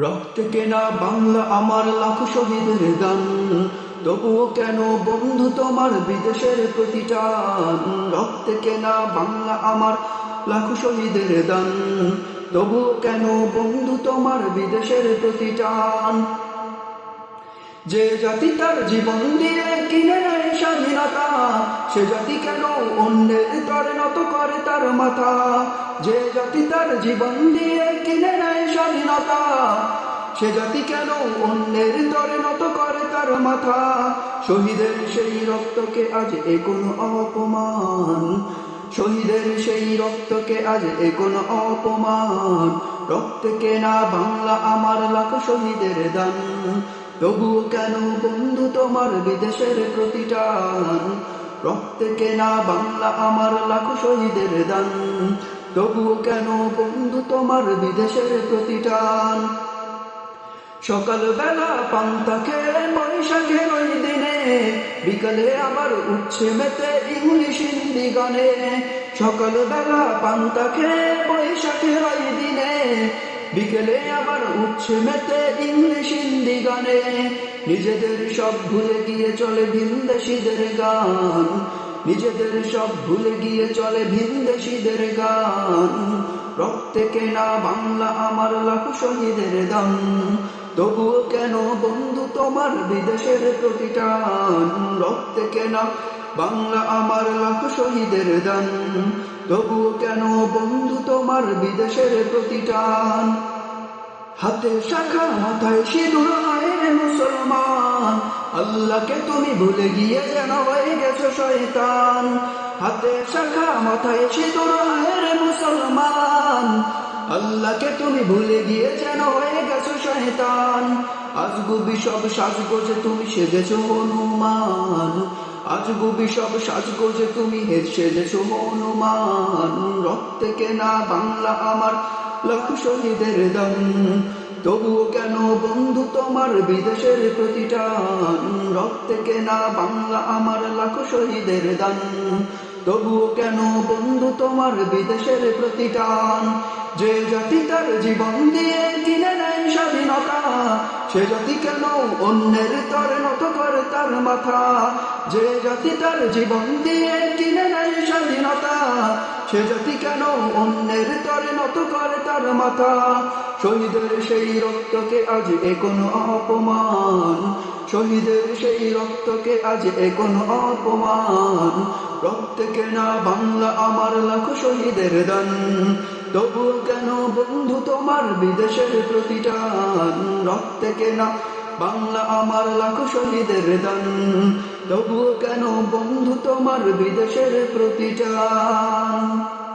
রক্ত কেনা বাংলা আমার লাখ শহীদের গান তবুও কেন বন্ধু তোমার বিদেশের প্রতিটান? রক্ত কেনা বাংলা আমার লাখ শহীদের দান তবুও কেন বন্ধু তোমার বিদেশের প্রতিটান? যে জাতি তার জীবন দিয়ে কিনে নেয় স্বাধীনতা, সে জাতি কেন অন্যের তরে নত করে তার মাথা? যে জাতি তার জীবন দিয়ে কিনে নেয় স্বাধীনতা সে জাতি কেন অন্যের তরে নত করে তার মাথা? শহীদের সেই রক্তকে আজ এ কোনো অপমান। শহীদের সেই রক্তকে আজ এ কোনো অপমান। রক্ত কেনা বাংলা আমার লাখ শহীদের দান। তবুও কেন বন্ধু তোমার বিদেশের প্রতিটান? রক্তে কেনা বাংলা আমার লাখ শহীদের দান। তবুও কেন বন্ধু তোমার বিদেশের প্রতিটান? সকাল বেলা পান্তা খেয়ে বৈশাখের ওই দিনে, বিকালে আবার উঠছে মেতে ইংলিশ হিন্দি গানে। সকাল বেলা পান্তা খেয়ে বৈশাখের ওই দিনে, বিকেলে আবার উঠছে মেতে ইংলিশ হিন্দি গানে। নিজেদের সব ভুলে গিয়ে চলে ভিনদেশিদের গান। নিজেদের সব ভুলে গিয়ে চলে ভিনদেশিদের গান। রক্তে কেনা বাংলা আমার লাখ শহীদের দান। তবুও কেন বন্ধু তোমার বিদেশের প্রতিটান রক্তে কেনা? বাংলা আমার লাখ শহীদের দান। তবুও কেন বন্ধু তোমার বিদেশের প্রতিটান হাতে শাখা, মাথায় সিঁদুর, আয়ের মুসলমান। আল্লাহকে তুমি ভুলে গিয়ে যেন হয়ে গেছো শয়তান। হাতে শাখা, মাথায় সিঁদুর, আয়ের মুসলমান। আল্লাহকে তুমি ভুলে গিয়ে যেন হয়ে গেছো শয়তান। আজগুবি সব সাজগোজে তুমি সেজেছো হনুমান। আজ আজগুবি সব সাজগোজে তুমি সেজেছো হনুমান। রক্তে কেনা বাংলা আমার লাখ শহীদের দান। তবুও কেন বন্ধু তোমার বিদেশের প্রতিটান? রক্তে কেনা বাংলা আমার লাখ শহীদের দান। তবুও কেন বন্ধু তোমার বিদেশের প্রতিটান যে জাতি তার জীবন দিয়ে কিনে নেয় স্বাধীনতা, সে জাতি কেন অন্যের তরে নত করে তার মাথা? যে জাতি তার জীবন দিয়ে কিনে নেয় স্বাধীনতা, সে জাতি কেন অন্যের তরে নত করে তার মাথা? শহীদের সেই রক্তকে আজ এ কোনো অপমান। শহীদের সেই রক্তকে আজ এখন অপমান। রক্তে কেনা বাংলা আমার লাখ শহীদের দান। তবু কেন বন্ধু তোমার বিদেশের প্রতিটান রক্তে কেনা বাংলা আমার লাখ শহীদের দান। তবু কেন বন্ধু তোমার বিদেশের প্রতিটান